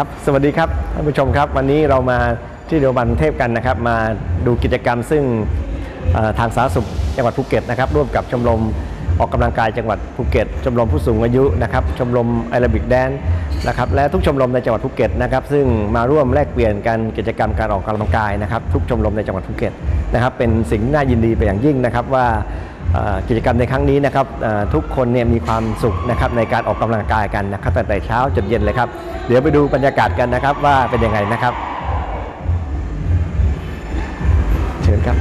ครับสวัสดีครับท่านผู้ชมครับ วันนี้เรามาที่โรงพยาบาลเทพกันนะครับ มาดูกิจกรรมซึ่งทางสาธารณสุขจังหวัดภูเก็ตนะครับร่วมกับชมรมออกกำลังกายจังหวัดภูเก็ต ชมรมผู้สูงอายุนะครับชมรมแอโรบิกแดนนะครับและทุกชมรมในจังหวัดภูเก็ตนะครับซึ่งมาร่วมแลกเปลี่ยนกันกิจกรรมการออกกำลังกายนะครับทุกชมรมในจังหวัดภูเก็ต นะครับเป็นสิ่งน่ายินดีไปอย่างยิ่งนะครับว่ากิจกรรมในครั้งนี้นะครับทุกคนเนี่ยมีความสุขนะครับในการออกกำลังกายกันนะครับตั้งแต่เช้าจนเย็นเลยครับ เดี๋ยวไปดูบรรยากาศกันนะครับว่าเป็นยังไงนะครับ เชิญครับ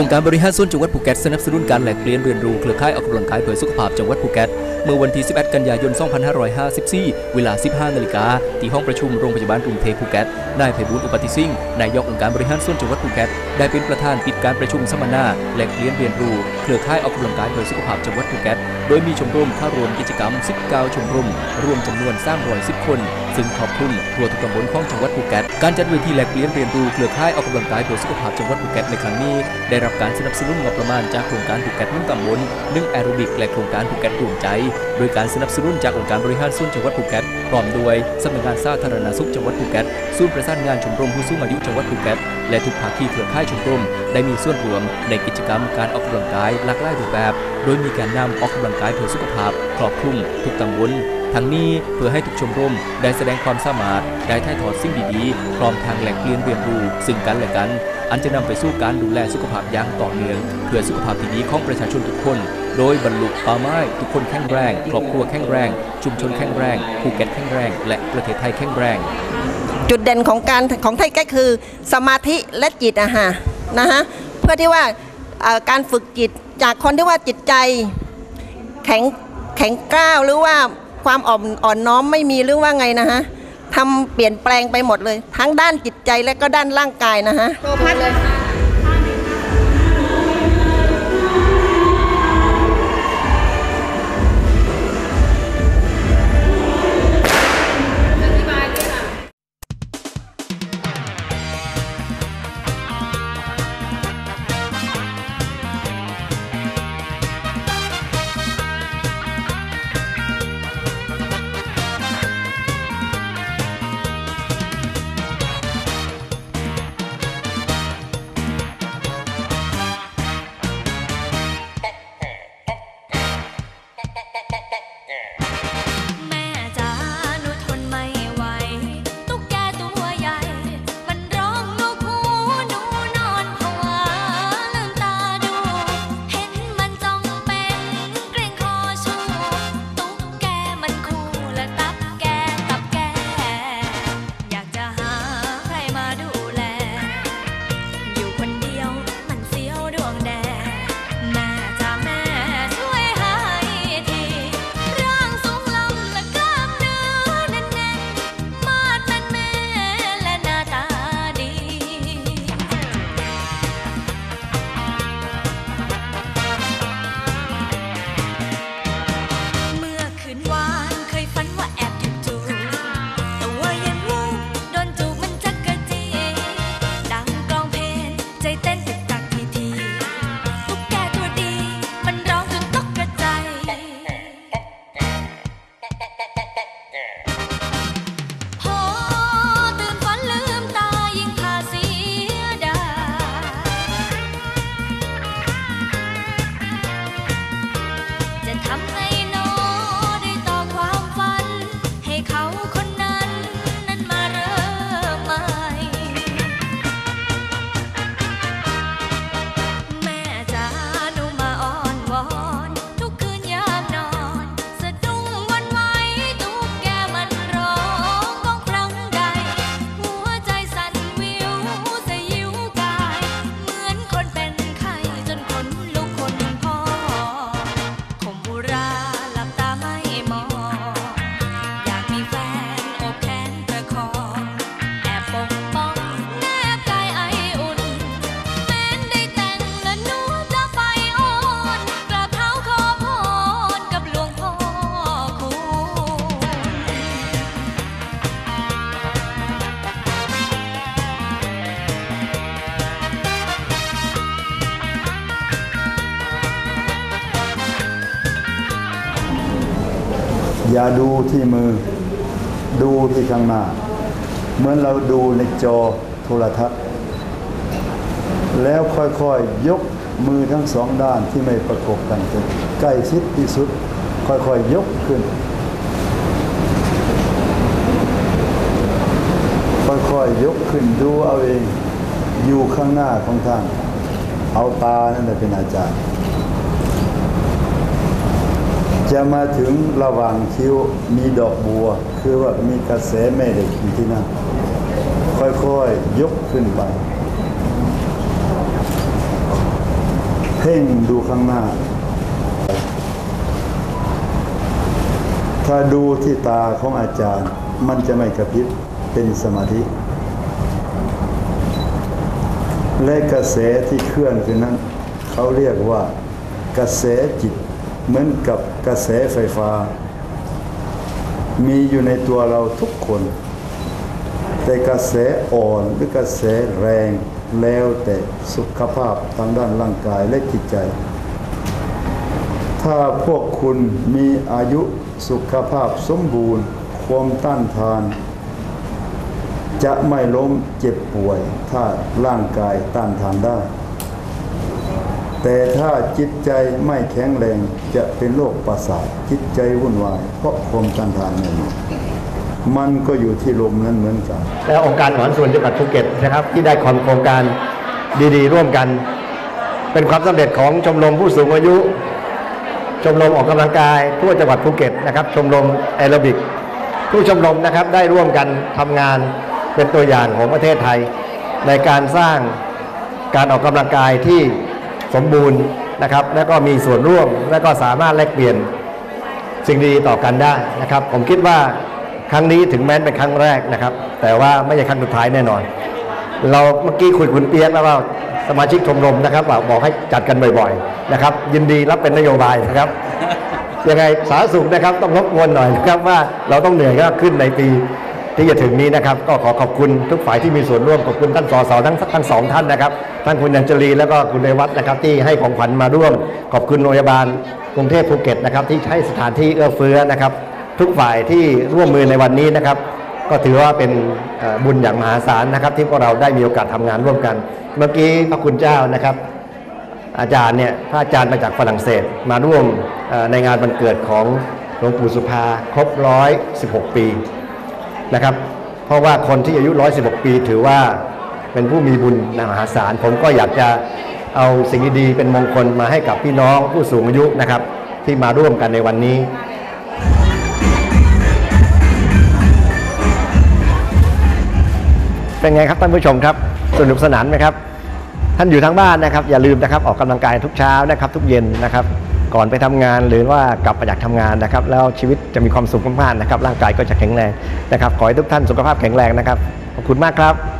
องค์การบริหารส่วนจังหวัดภูเก็ตสนับสนุนการแลกเปลี่ยนเรียนรู้เครือข่ายออกกำลังกายเพื่อสุขภาพจังหวัดภูเก็ตเมื่อวันที่ 11 กันยายน 2554 เวลา 15 นาฬิกาที่ห้องประชุมโรงพยาบาลกรุงเทพภูเก็ตนายไพบูลอุปติสิ่งห์นายกองค์การบริหารส่วนจังหวัดภูเก็ตได้เป็นประธานปิดการประชุมสัมมนาแลกเปลี่ยนเรียนรู้เครือข่ายออกกำลังกายเพื่อสุขภาพจังหวัดภูเก็ตโดยมีชมรมเข้าร่วมกิจกรรม 19 ชมรมรวมจำนวน 310 คน ซึ่งขอบคุณทั่วทุกตำบลของจังหวัดภูเก็ต การจัดเวทีแลกเปลี่ยนเรียนรู้เครือข่ายออกกำลังกายเพื่อสุขภาพจังหวัดภูเก็ตในครั้งนี้ ได้รับการสนับสนุนงบประมาณจากโครงการภูเก็ตมุ่งตำบลนึ่งแอโรบิกและโครงการภูเก็ตรวมใจ โดยการสนับสนุนจากองค์การบริหารส่วนจังหวัดภูเก็ตพร้อมด้วยสำนักงานสาธารณสุขจังหวัดภูเก็ตศูนย์ประสานงานชมรมผู้สูงอายุจังหวัดภูเก็ตและทุกภาคีเครือข่ายชมรมได้มีส่วนรวมในกิจกรรมการออกกำลังกายหลากหลายรูปแบบ โดยมีการนำออกกำลังกายเพื่อสุขภาพครอบคลุมทุกตำบลทั้งนี้เพื่อให้ทุกชมรมได้แสดงความสามารถ ได้ถ่ายทอดสิ่งดีๆ พร้อมทางแหล่งเรียนเรียนรู้ซึ่งกันและกัน อันจะนำไปสู่การดูแลสุขภาพอย่างต่อเนื่องเพื่อสุขภาพที่ดีของประชาชนทุกคน โดยบรรลุเป้าหมายทุกคนแข็งแรง ครอบครัวแข็งแรง ชุมชนแข็งแรงภูเก็ตแข็งแรง และประเทศไทยแข็งแรง จุดเด่นของการของไทยก็คือ สมาธิและจิตอะฮะนะฮะเพื่อที่ว่าการฝึกจิต จากคนที่ว่าจิตใจแข็งแข็งกร้าวหรือว่าความอ่อนอ่อนน้อมไม่มีหรือว่าไงนะฮะทำเปลี่ยนแปลงไปหมดเลย ทั้งด้านจิตใจและก็ด้านร่างกายนะฮะ ten อย่าดูที่มือ ดูที่ข้างหน้า เหมือนเราดูในจอโทรทัศน์ แล้วค่อยๆยกมือทั้งสองด้านที่ไม่ประกบกันจนใกล้ชิดที่สุด ค่อยๆยกขึ้น ค่อยๆยกขึ้นดูเอาเอง อยู่ข้างหน้าของท่าน เอาตานั่นเป็นอาจารย์ จะมาถึงระหว่างคิ้วมีดอกบัว คือว่ามีกระแสแม่เหล็กอยู่ที่นั่นค่อยๆยกขึ้นไปเพ่งดูข้างหน้า ถ้าดูที่ตาของอาจารย์ มันจะไม่กระพริบเป็นสมาธิ และกระแสที่เคลื่อนขึ้นนั้น เขาเรียกว่ากระแสจิต เหมือนกับกระแสไฟฟ้า มีอยู่ในตัวเราทุกคน แต่กระแสอ่อนหรือกระแสแรงแล้วแต่สุขภาพทางด้านร่างกายและจิตใจ ถ้าพวกคุณมีอายุสุขภาพสมบูรณ์ ความต้านทาน จะไม่ล้มเจ็บป่วย ถ้าร่างกายต้านทานได้ แต่ถ้าจิตใจไม่แข็งแรงจะเป็นโรคประสาทจิตใจวุ่นวาย เพราะความต้านทานไม่มีมันก็อยู่ที่ลมนั้นเหมือนกัน และองค์การมหาส่วนจังหวัดภูเก็ตนะครับ ที่ได้คอนโครงการดีๆ ร่วมกัน เป็นความสำเร็จของชมรมผู้สูงอายุ ชมรมออกกำลังกายทั่วจังหวัดภูเก็ตนะครับชมรมแอโรบิกผู้ชมรมนะครับได้ร่วมกันทำงานเป็นตัวอย่างของประเทศไทย ในการสร้างการออกกำลังกายที่ สมบูรณ์นะครับ และก็มีส่วนร่วมและก็สามารถแลกเปลี่ยนสิ่งดีต่อกันได้นะครับ ผมคิดว่าครั้งนี้ถึงแม้เป็นครั้งแรกนะครับ แต่ว่าไม่ใช่ครั้งสุดท้ายแน่นอน เราเมื่อกี้คุยคุณเปียกแล้วว่าสมาชิกชมรมนะครับบอกบอกให้จัดกันบ่อยๆนะครับ ยินดีรับเป็นนโยบายนะครับยังไงสาธารณสุขนะครับต้องรบกวนหน่อยนะครับว่าเราต้องเหนื่อยก็ขึ้นในปี ที่จะถึงนี้นะครับ ก็ขอขอบคุณทุกฝ่ายที่มีส่วนร่วมขอบคุณท่านสสทั้งทั้งสองท่านนะครับท่านคุณยัญชลีแล้วก็คุณเรวัฒน์นะครับที่ให้ของขวัญมาร่วม ขอบคุณโรงพยาบาลกรุงเทพภูเก็ตนะครับที่ให้สถานที่เอื้อเฟื้อนะครับ ทุกฝ่ายที่ร่วมมือในวันนี้นะครับ ก็ถือว่าเป็นบุญอย่างมหาศาลนะครับ ที่พวกเราได้มีโอกาสทำงานร่วมกัน เมื่อกี้พระคุณเจ้านะครับ อาจารย์เนี่ยพระอาจารย์มาจากฝรั่งเศสมาร่วมในงานวันเกิดของหลวงปู่สุภาครบร้อยสิบหกปี นะครับ เพราะว่าคนที่อายุ 116 ปีถือว่าเป็นผู้มีบุญมหาศาล ผมก็อยากจะเอาสิ่งดีๆเป็นมงคลมาให้กับพี่น้องผู้สูงอายุนะครับ ที่มาร่วมกันในวันนี้เป็นไงครับท่านผู้ชมครับสนุกสนานไหมครับ ท่านอยู่ทางบ้านนะครับ อย่าลืมนะครับออกกำลังกายทุกเช้านะครับ ทุกเย็นนะครับ ก่อนไปทำงาน หรือว่ากลับมาจากทำงานนะครับ แล้วชีวิตจะมีความสุขมากๆนะครับ ร่างกายก็จะแข็งแรงนะครับ ขอให้ทุกท่านสุขภาพแข็งแรงนะครับ ขอบคุณมากครับ